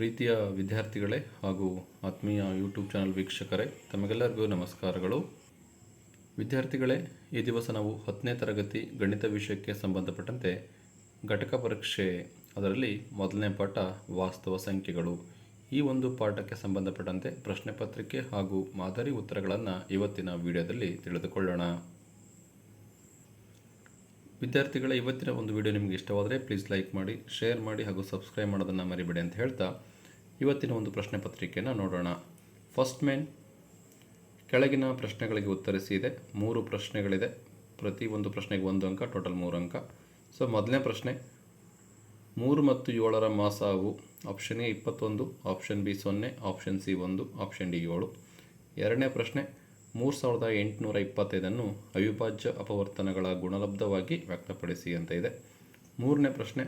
ಪ್ರೀತಿಯ ವಿದ್ಯಾರ್ಥಿಗಳೇ ಹಾಗೂ ಆತ್ಮೀಯ ಯೂಟ್ಯೂಬ್ ಚಾನಲ್ ವೀಕ್ಷಕರೇ, ತಮಗೆಲ್ಲರಿಗೂ ನಮಸ್ಕಾರಗಳು. ವಿದ್ಯಾರ್ಥಿಗಳೇ, ಈ ದಿವಸ ನಾವು ಹತ್ತನೇ ತರಗತಿ ಗಣಿತ ವಿಷಯಕ್ಕೆ ಸಂಬಂಧಪಟ್ಟಂತೆ ಘಟಕ ಪರೀಕ್ಷೆ, ಅದರಲ್ಲಿ ಮೊದಲನೇ ಪಾಠ ವಾಸ್ತವ ಸಂಖ್ಯೆಗಳು. ಈ ಒಂದು ಪಾಠಕ್ಕೆ ಸಂಬಂಧಪಟ್ಟಂತೆ ಪ್ರಶ್ನೆ ಪತ್ರಿಕೆ ಹಾಗೂ ಮಾದರಿ ಉತ್ತರಗಳನ್ನು ಇವತ್ತಿನ ವಿಡಿಯೋದಲ್ಲಿ ತಿಳಿದುಕೊಳ್ಳೋಣ. ವಿದ್ಯಾರ್ಥಿಗಳ, ಇವತ್ತಿನ ಒಂದು ವಿಡಿಯೋ ನಿಮಗೆ ಇಷ್ಟವಾದರೆ ಪ್ಲೀಸ್ ಲೈಕ್ ಮಾಡಿ ಶೇರ್ ಮಾಡಿ ಹಾಗೂ ಸಬ್ಸ್ಕ್ರೈಬ್ ಮಾಡೋದನ್ನು ಮರಿಬೇಡಿ ಅಂತ ಹೇಳ್ತಾ ಇವತ್ತಿನ ಒಂದು ಪ್ರಶ್ನೆ ಪತ್ರಿಕೆಯನ್ನು ನೋಡೋಣ. ಫಸ್ಟ್ ಮೇನ್ ಕೆಳಗಿನ ಪ್ರಶ್ನೆಗಳಿಗೆ ಉತ್ತರಿಸಿದೆ ಮೂರು ಪ್ರಶ್ನೆಗಳಿದೆ. ಪ್ರತಿ ಒಂದು ಪ್ರಶ್ನೆಗೆ ಒಂದು ಅಂಕ ಟೋಟಲ್ ಮೂರು ಅಂಕ. ಸೊ ಮೊದಲನೇ ಪ್ರಶ್ನೆ, ಮೂರು ಮತ್ತು ಏಳರ ಮಾಸಾವು ಆಪ್ಷನ್ ಎ ಇಪ್ಪತ್ತೊಂದು ಆಪ್ಷನ್ ಬಿ ಸೊನ್ನೆ ಆಪ್ಷನ್ ಸಿ ಒಂದು ಆಪ್ಷನ್ ಡಿ ಏಳು. ಎರಡನೇ ಪ್ರಶ್ನೆ, ಮೂರು ಸಾವಿರದ ಎಂಟುನೂರ ಇಪ್ಪತ್ತೈದನ್ನು ಅವಿಭಾಜ್ಯ ಅಪವರ್ತನಗಳ ಗುಣಲಬ್ಧವಾಗಿ ವ್ಯಕ್ತಪಡಿಸಿ ಅಂತ ಇದೆ. ಮೂರನೇ ಪ್ರಶ್ನೆ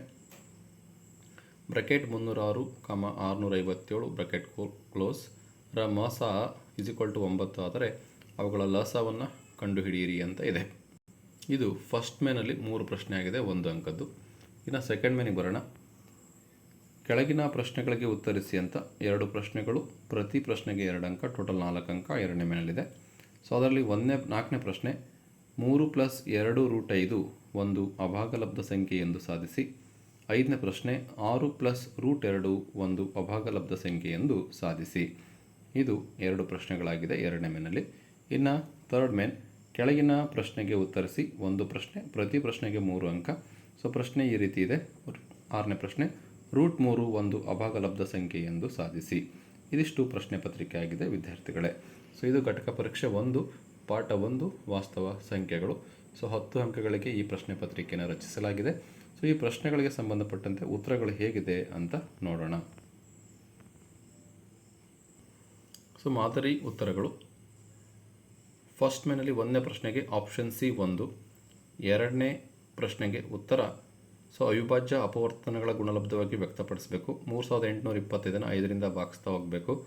ಬ್ರಕೆಟ್ ಮುನ್ನೂರಾರು ಕಮ ಆರುನೂರ ಐವತ್ತೇಳು ಬ್ರಕೆಟ್ ಕ್ಲೋಸ್. ರ ಮಾಸ ಇಸ್ ಟು ಒಂಬತ್ತು ಆದರೆ ಅವುಗಳ ಲಸವನ್ನು ಕಂಡುಹಿಡಿಯಿರಿ ಅಂತ ಇದೆ. ಇದು ಫಸ್ಟ್ ಮೇನಲ್ಲಿ ಮೂರು ಪ್ರಶ್ನೆ ಆಗಿದೆ, ಒಂದು ಅಂಕದ್ದು. ಇನ್ನು ಸೆಕೆಂಡ್ ಮೇನಿಗೆ ಬರೋಣ. ಕೆಳಗಿನ ಪ್ರಶ್ನೆಗಳಿಗೆ ಉತ್ತರಿಸಿ ಅಂತ ಎರಡು ಪ್ರಶ್ನೆಗಳು, ಪ್ರತಿ ಪ್ರಶ್ನೆಗೆ ಎರಡು ಅಂಕ ಟೋಟಲ್ ನಾಲ್ಕು ಅಂಕ ಎರಡನೇ ಮೇನಲ್ಲಿದೆ. ಸೊ ಅದರಲ್ಲಿ ಒಂದನೇ, ನಾಲ್ಕನೇ ಪ್ರಶ್ನೆ, ಮೂರು ಪ್ಲಸ್ ಎರಡು ರೂಟ್ ಐದು ಒಂದು ಅಭಾಗಲಬ್ಧ ಸಂಖ್ಯೆ ಎಂದು ಸಾಧಿಸಿ ಐದನೇ ಪ್ರಶ್ನೆ, ಆರು ಪ್ಲಸ್ ರೂಟ್ ಎರಡು ಒಂದು ಅಭಾಗಲಬ್ಧ ಸಂಖ್ಯೆ ಎಂದು ಸಾಧಿಸಿ. ಇದು ಎರಡು ಪ್ರಶ್ನೆಗಳಾಗಿದೆ ಎರಡನೇ ಮೇನಲ್ಲಿ. ಇನ್ನು ಥರ್ಡ್ ಮೇನ್ ಕೆಳಗಿನ ಪ್ರಶ್ನೆಗೆ ಉತ್ತರಿಸಿ ಒಂದು ಪ್ರಶ್ನೆ, ಪ್ರತಿ ಪ್ರಶ್ನೆಗೆ ಮೂರು ಅಂಕ. ಸೊ ಪ್ರಶ್ನೆ ಈ ರೀತಿ ಇದೆ. ಆರನೇ ಪ್ರಶ್ನೆ, ರೂಟ್ ಮೂರು ಒಂದು ಅಭಾಗಲಬ್ಧ ಸಂಖ್ಯೆ ಎಂದು ಸಾಧಿಸಿ. ಇದಿಷ್ಟು ಪ್ರಶ್ನೆ ಪತ್ರಿಕೆ ಆಗಿದೆ ವಿದ್ಯಾರ್ಥಿಗಳೇ. ಸೊ ಇದು ಘಟಕ ಪರೀಕ್ಷೆ ಒಂದು, ಪಾಠ ಒಂದು, ವಾಸ್ತವ ಸಂಖ್ಯೆಗಳು. ಸೊ ಹತ್ತು ಅಂಕಗಳಿಗೆ ಈ ಪ್ರಶ್ನೆ ಪತ್ರಿಕೆಯನ್ನು ರಚಿಸಲಾಗಿದೆ. ಸೊ ಈ ಪ್ರಶ್ನೆಗಳಿಗೆ ಸಂಬಂಧಪಟ್ಟಂತೆ ಉತ್ತರಗಳು ಹೇಗಿದೆ ಅಂತ ನೋಡೋಣ. ಸೊ, ಮಾದರಿ ಉತ್ತರಗಳು. ಫಸ್ಟ್ ಮೇನಲ್ಲಿ ಒಂದನೇ ಪ್ರಶ್ನೆಗೆ ಆಪ್ಷನ್ ಸಿ ಒಂದು, ಎರಡನೇ ಪ್ರಶ್ನೆಗೆ ಉತ್ತರ. ಸೊ, ಅವಿಭಾಜ್ಯ ಅಪವರ್ತನಗಳ ಗುಣಲಬ್ಧವಾಗಿ ವ್ಯಕ್ತಪಡಿಸಬೇಕು. ಮೂರು ಸಾವಿರದ ಎಂಟುನೂರ ಇಪ್ಪತ್ತೈದನ್ನು ಐದರಿಂದ ಭಾಗಿಸ್ತಾ ಹೋಗಬೇಕು.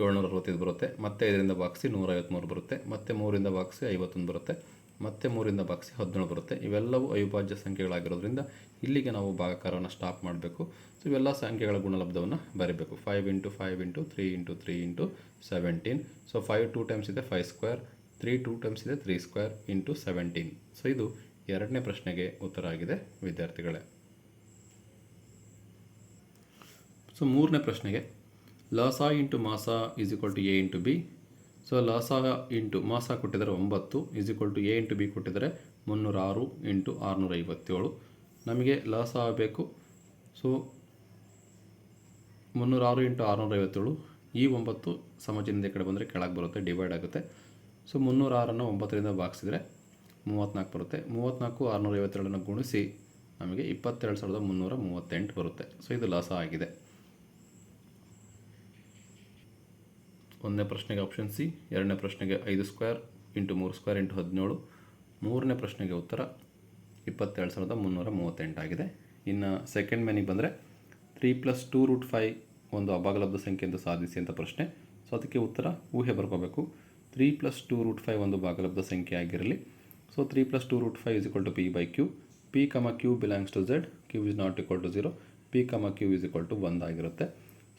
ಏಳ್ನೂರ ಅರವತ್ತೈದು ಬರುತ್ತೆ. ಮತ್ತೆ ಐದರಿಂದ ಭಾಗಿಸಿ ನೂರ ಐವತ್ತ್ಮೂರು ಬರುತ್ತೆ. ಮತ್ತೆ ಮೂರಿಂದ ಭಾಗಿಸಿ ಐವತ್ತೊಂದು ಬರುತ್ತೆ. ಮತ್ತೆ ಮೂರಿಂದ ಭಾಗಿಸಿ ಹದಿನೇಳು ಬರುತ್ತೆ. ಇವೆಲ್ಲವೂ ಅವಿಭಾಜ್ಯ ಸಂಖ್ಯೆಗಳಾಗಿರೋದ್ರಿಂದ ಇಲ್ಲಿಗೆ ನಾವು ಭಾಗಕಾರವನ್ನು ಸ್ಟಾಪ್ ಮಾಡಬೇಕು. ಸೊ ಇವೆಲ್ಲ ಸಂಖ್ಯೆಗಳ ಗುಣಲಬ್ಧವನ್ನು ಬರೀಬೇಕು. Five into five into three into three into seventeen so five two times ಇದೆ five square three two times ಇದೆ three square into seventeen so ಇದು ಎರಡನೇ ಪ್ರಶ್ನೆಗೆ ಉತ್ತರ ಆಗಿದೆ, ವಿದ್ಯಾರ್ಥಿಗಳೇ. ಸೊ ಮೂರನೇ ಪ್ರಶ್ನೆಗೆ ಲಸ ಇಂಟು ಮಾಸ is equal to A into B so loss into ಮಾಸ ಕೊಟ್ಟಿದ್ದಾರೆ ಒಂಬತ್ತು is equal to A into B ಕೊಟ್ಟಿದ್ದಾರೆ ಮುನ್ನೂರ ಆರು ಇಂಟು ಆರುನೂರ ಐವತ್ತೇಳು ನಮಗೆ ಲಾಸ ಬೇಕು ಸೊ ಮುನ್ನೂರ ಆರು ಇಂಟು ಆರುನೂರ ಐವತ್ತೇಳು ಈ ಒಂಬತ್ತು ಸಮಾಜದಿಂದ ಕಡೆ ಬಂದರೆ ಕೆಳಗೆ ಬರುತ್ತೆ ಡಿವೈಡ್ ಆಗುತ್ತೆ ಸೊ ಮುನ್ನೂರ ಆರನ್ನು ಒಂಬತ್ತರಿಂದ ಭಾಗಿಸಿದರೆ ಮೂವತ್ತ್ನಾಲ್ಕು ಬರುತ್ತೆ ಮೂವತ್ತ್ನಾಲ್ಕು ಆರುನೂರ ಐವತ್ತೇಳನ್ನು ಗುಣಿಸಿ ನಮಗೆ ಇಪ್ಪತ್ತೆರಡು ಸಾವಿರದ ಮುನ್ನೂರ ಮೂವತ್ತೆಂಟು ಬರುತ್ತೆ ಸೊ ಇದು ಲಾಸ ಆಗಿದೆ ಒಂದನೇ ಪ್ರಶ್ನೆಗೆ ಆಪ್ಷನ್ ಸಿ ಎರಡನೇ ಪ್ರಶ್ನೆಗೆ ಐದು ಸ್ಕ್ವೇರ್ ಇಂಟು ಮೂರು ಸ್ಕ್ವೇರ್ ಇಂಟು ಹದಿನೇಳು. ಮೂರನೇ ಪ್ರಶ್ನೆಗೆ ಉತ್ತರ ಇಪ್ಪತ್ತೆರಡು ಸಾವಿರದ ಮುನ್ನೂರ ಮೂವತ್ತೆಂಟಾಗಿದೆ ಇನ್ನು ಸೆಕೆಂಡ್ ಮ್ಯಾನಿಗೆ ಬಂದರೆ three plus two root five ಒಂದು ಅಭಾಗಲಬ್ಧ ಸಂಖ್ಯೆ ಎಂದು ಸಾಧಿಸಿ ಅಂತ ಪ್ರಶ್ನೆ. ಸೊ ಅದಕ್ಕೆ ಉತ್ತರ ಊಹೆ ಬರ್ಕೋಬೇಕು. Three plus two root five ಒಂದು ಭಾಗಲಬ್ಧ ಸಂಖ್ಯೆ ಆಗಿರಲಿ. So three plus two root five is equal to P by Q P comma Q belongs to Z Q is not equal to zero P comma Q is equal to ಒಂದು ಆಗಿರುತ್ತೆ.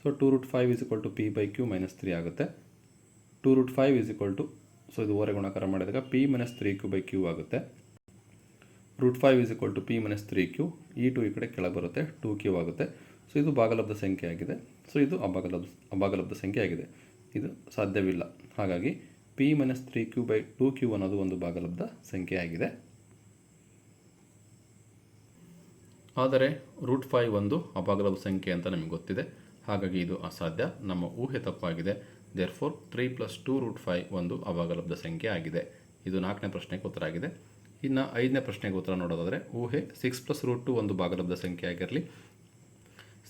So two root five is equal to P by Q minus three ಆಗುತ್ತೆ. Two root five is equal to so ಇದು ಓರೆ ಗುಣಾಕಾರ ಮಾಡಿದಾಗ P minus three Q by Q ಆಗುತ್ತೆ. Root five is equal to P minus three Q ಈ ಟು ಈ ಕಡೆ ಕೆಳಗೆ ಬರುತ್ತೆ ಟೂ ಕ್ಯೂ ಆಗುತ್ತೆ. ಸೊ ಇದು ಭಾಗಲಬ್ಧ ಸಂಖ್ಯೆ ಆಗಿದೆ. ಸೊ ಇದು ಅಭಾಗಲಬ್ಧ ಅಭಾಗಲಬ್ಧ ಸಂಖ್ಯೆ ಆಗಿದೆ. ಇದು ಸಾಧ್ಯವಿಲ್ಲ. ಹಾಗಾಗಿ P minus three Q by two Q ಅನ್ನೋದು ಒಂದು ಭಾಗಲಬ್ಧ ಸಂಖ್ಯೆ ಆಗಿದೆ. ಆದರೆ ರೂಟ್ ಫೈವ್ ಒಂದು ಅಭಾಗಲಬ್ಧ ಸಂಖ್ಯೆ ಅಂತ ನಮಗೆ ಗೊತ್ತಿದೆ. ಹಾಗಾಗಿ ಇದು ಅಸಾಧ್ಯ. ನಮ್ಮ ಊಹೆ ತಪ್ಪಾಗಿದೆ. Therefore three plus two root five ಒಂದು ಅವಾಗಲಬ್ಧ ಸಂಖ್ಯೆ ಆಗಿದೆ. ಇದು ನಾಲ್ಕನೇ ಪ್ರಶ್ನೆಗೆ ಉತ್ತರ ಆಗಿದೆ. ಇನ್ನು ಐದನೇ ಪ್ರಶ್ನೆಗೆ ಉತ್ತರ ನೋಡೋದಾದರೆ, ಊಹೆ ಸಿಕ್ಸ್ ಪ್ಲಸ್ ರೂಟ್ ಟು ಒಂದು ಭಾಗಲಬ್ಧ ಸಂಖ್ಯೆ ಆಗಿರಲಿ.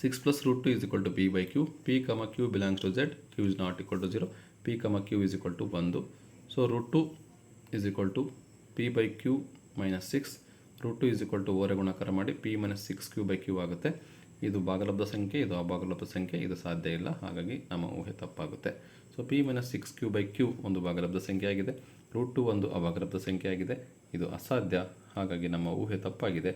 Six plus root two is equal to B by Q P comma Q belongs to Z Q is not equal to zero P comma Q is equal to ಒಂದು. So root two is equal to P by Q minus six root two is equal to ಓರೆ ಗುಣಾಕಾರ ಮಾಡಿ P minus six Q by Q ಆಗುತ್ತೆ. ಇದು ಭಾಗಲಬ್ಧ ಸಂಖ್ಯೆ, ಇದು ಅಭಾಗಲಬ್ಧ ಸಂಖ್ಯೆ, ಇದು ಸಾಧ್ಯ ಇಲ್ಲ. ಹಾಗಾಗಿ ನಮ್ಮ ಊಹೆ ತಪ್ಪಾಗುತ್ತೆ. So P minus six Q by Q ಒಂದು ಭಾಗಲಬ್ಧ ಸಂಖ್ಯೆ ಆಗಿದೆ. ರೂಟ್ ಟು ಒಂದು ಅಭಾಗಲಬ್ಧ ಸಂಖ್ಯೆ ಆಗಿದೆ. ಇದು ಅಸಾಧ್ಯ. ಹಾಗಾಗಿ ನಮ್ಮ ಊಹೆ ತಪ್ಪಾಗಿದೆ.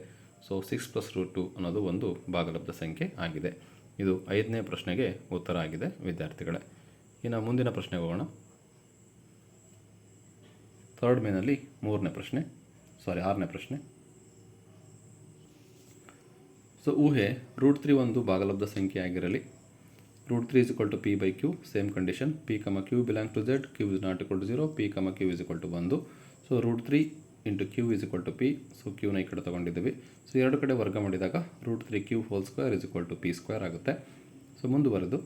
So six plus root two ಅನ್ನೋದು ಒಂದು ಭಾಗಲಬ್ಧ ಸಂಖ್ಯೆ ಆಗಿದೆ. ಇದು ಐದನೇ ಪ್ರಶ್ನೆಗೆ ಉತ್ತರ ಆಗಿದೆ, ವಿದ್ಯಾರ್ಥಿಗಳೇ. ಇನ್ನು ಮುಂದಿನ ಪ್ರಶ್ನೆಗೆ ಹೋಗೋಣ. ಥರ್ಡ್ ಮೇನಲ್ಲಿ ಮೂರನೇ ಪ್ರಶ್ನೆ ಸಾರಿ ಆರನೇ ಪ್ರಶ್ನೆ. ಸೊ ಊಹೆ ರೂಟ್ ತ್ರೀ ಒಂದು ಭಾಗಲಬ್ಧ ಸಂಖ್ಯೆ ಆಗಿರಲಿ. Root three is equal to P by Q same condition P comma Q belong to Z Q is not equal to zero P comma Q is equal to ಒಂದು. So root three into Q is equal to P so ಕ್ಯೂನ ಈ ಕಡೆ ತೊಗೊಂಡಿದ್ದೀವಿ. So ಎರಡು ಕಡೆ ವರ್ಗ ಮಾಡಿದಾಗ root three Q whole square is equal to P square ಆಗುತ್ತೆ. So ಮುಂದುವರೆದು.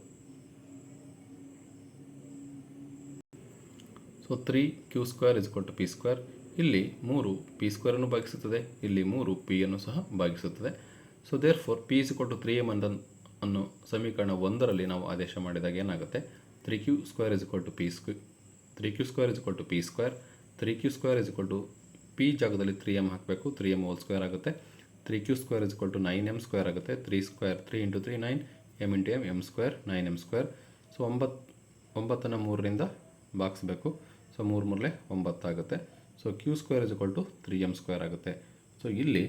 So three Q square is to P square ಇಲ್ಲಿ ಮೂರು ಪಿ ಸ್ಕ್ವೇರನ್ನು ಭಾಗಿಸುತ್ತದೆ. ಇಲ್ಲಿ ಮೂರು ಪಿಯನ್ನು ಸಹ ಭಾಗಿಸುತ್ತದೆ. So therefore P is ಕೊಟ್ಟು ತ್ರೀ ಎಂ ಅನ್ ಅನ್ನು ಸಮೀಕರಣ ಒಂದರಲ್ಲಿ ನಾವು ಆದೇಶ ಮಾಡಿದಾಗ ಏನಾಗುತ್ತೆ? Three Q square is to P square three Q square is to P square three Q square is to P ಜಾಗದಲ್ಲಿ ತ್ರೀ ಎಂ ಹಾಕಬೇಕು. ತ್ರೀ ಎಂ ಓಲ್ ಸ್ಕ್ವೇರ್ ಆಗುತ್ತೆ. Three Q square is to nine M square ಆಗುತ್ತೆ. Three square three into three nine M into M M square nine M square so ಒಂಬತ್ತು ಒಂಬತ್ತನ್ನು ಮೂರರಿಂದ ಭಾಗಿಸ್ಬೇಕು. So ಮೂರು ಮೂರಲೆ ಒಂಬತ್ತಾಗುತ್ತೆ. So Q square is to three M square ಆಗುತ್ತೆ. So ಇಲ್ಲಿ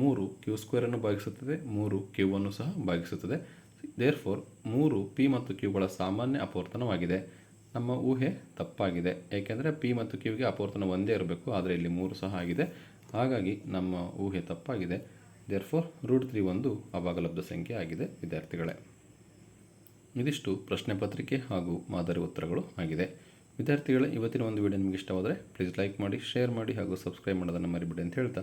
ಮೂರು ಕ್ಯೂ ಸ್ಕ್ವೇರನ್ನು ಭಾಗಿಸುತ್ತದೆ, ಮೂರು ಕ್ಯೂ ಅನ್ನು ಸಹ ಭಾಗಿಸುತ್ತದೆ. ದೇರ್ ಫೋರ್ ಮೂರು ಪಿ ಮತ್ತು ಕ್ಯೂಗಳ ಸಾಮಾನ್ಯ ಅಪವರ್ತನವಾಗಿದೆ. ನಮ್ಮ ಊಹೆ ತಪ್ಪಾಗಿದೆ. ಏಕೆಂದರೆ ಪಿ ಮತ್ತು ಕ್ಯೂಗೆ ಅಪವರ್ತನ ಒಂದೇ ಇರಬೇಕು, ಆದರೆ ಇಲ್ಲಿ ಮೂರು ಸಹ ಆಗಿದೆ. ಹಾಗಾಗಿ ನಮ್ಮ ಊಹೆ ತಪ್ಪಾಗಿದೆ. ದೇರ್ ಫೋರ್ ರೂಟ್ ತ್ರೀ ಒಂದು ಅಭಾಗಲಬ್ಧ ಸಂಖ್ಯೆ ಆಗಿದೆ, ವಿದ್ಯಾರ್ಥಿಗಳೇ. ಇದಿಷ್ಟು ಪ್ರಶ್ನೆ ಪತ್ರಿಕೆ ಹಾಗೂ ಮಾದರಿ ಉತ್ತರಗಳು ಆಗಿದೆ. ವಿದ್ಯಾರ್ಥಿಗಳೇ, ಇವತ್ತಿನ ಒಂದು ವಿಡಿಯೋ ನಿಮಗೆ ಇಷ್ಟವಾದರೆ ಪ್ಲೀಸ್ ಲೈಕ್ ಮಾಡಿ ಶೇರ್ ಮಾಡಿ ಹಾಗೂ ಸಬ್ಸ್ಕ್ರೈಬ್ ಮಾಡೋದನ್ನು ಮರಿಬಿಡಿ ಅಂತ ಹೇಳ್ತಾ